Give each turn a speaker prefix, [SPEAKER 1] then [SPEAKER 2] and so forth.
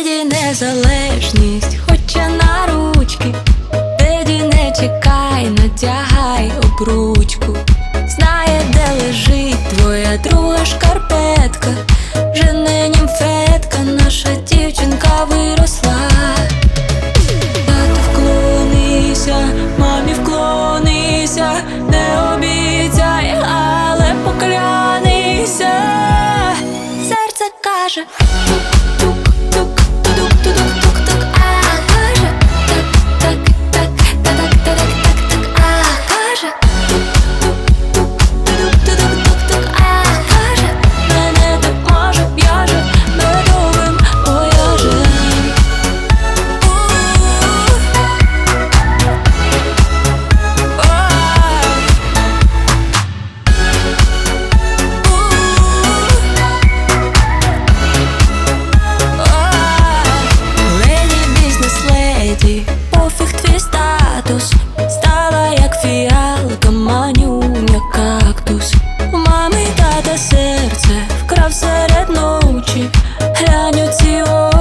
[SPEAKER 1] Еді незалежність, хоча на ручки, Еді не чекай, натягай обручку, знає, де лежить твоя друга шкарпетка, вже не німфетка, наша дівчинка виросла. Тату вклонися, мамі вклонися, не обіцяй, але поклянися, серце каже. мій статус. Стала як фіалка, манюня кактус. У мами тата серце вкрав серед ночі, глянь у ці очі